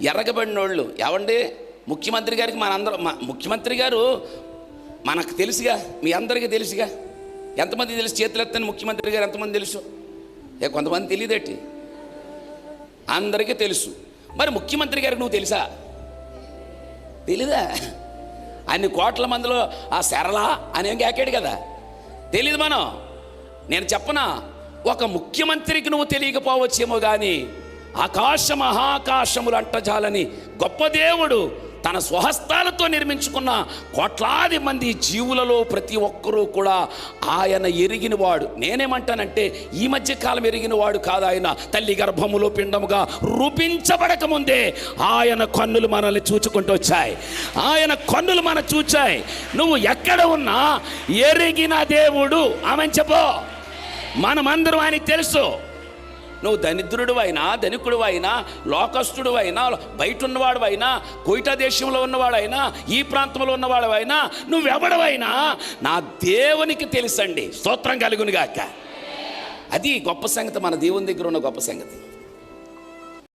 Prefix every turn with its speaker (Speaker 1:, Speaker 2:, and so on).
Speaker 1: ఎరగబడిన వాళ్ళు ఏమండి ముఖ్యమంత్రి గారికి మనందరం ముఖ్యమంత్రి గారు మనకు తెలుసుగా మీ అందరికీ తెలుసుగా. ఎంతమంది తెలుసు చేతులు ఎత్తని ముఖ్యమంత్రి గారు ఎంతమంది తెలుసు? ఏ కొంతమంది తెలియదేటి అందరికీ తెలుసు. మరి ముఖ్యమంత్రి గారికి నువ్వు తెలుసా? తెలీదా? అన్ని కోట్ల మందిలో ఆ సరళ అనేం కాకాడు కదా. తెలీదు మనం. నేను చెప్పనా ఒక ముఖ్యమంత్రికి నువ్వు తెలియకపోవచ్చేమో కానీ ఆకాశ మహాకాశములు అంటజాలని గొప్ప దేవుడు తన స్వహస్తాలతో నిర్మించుకున్న కోట్లాది మంది జీవులలో ప్రతి ఒక్కరూ కూడా ఆయన ఎరిగిన వాడు నేనేమంటానంటే ఈ మధ్య కాలం ఎరిగిన వాడు కాదు ఆయన. తల్లి గర్భములో పిండముగా రూపించబడక ముందే ఆయన కన్నులు మనల్ని చూచుకుంటూ వచ్చాయి. ఆయన కన్నులు మన చూచాయి. నువ్వు ఎక్కడ ఉన్నా ఎరిగిన దేవుడు. ఆమె చెప్పో. మనమందరం ఆయనకి తెలుసు. నువ్వు దరిద్రుడు అయినా ధనికుడు అయినా లోకస్తుడు అయినా బయట ఉన్నవాడు అయినా కోయిటా దేశంలో ఉన్నవాడైనా ఈ ప్రాంతంలో ఉన్నవాడు అయినా నువ్వెవడవైనా నా దేవునికి తెలుసండి. స్తోత్రం కలుగునుగాక. అది గొప్ప సంగతి మన దేవుని దగ్గర ఉన్న గొప్ప సంగతి.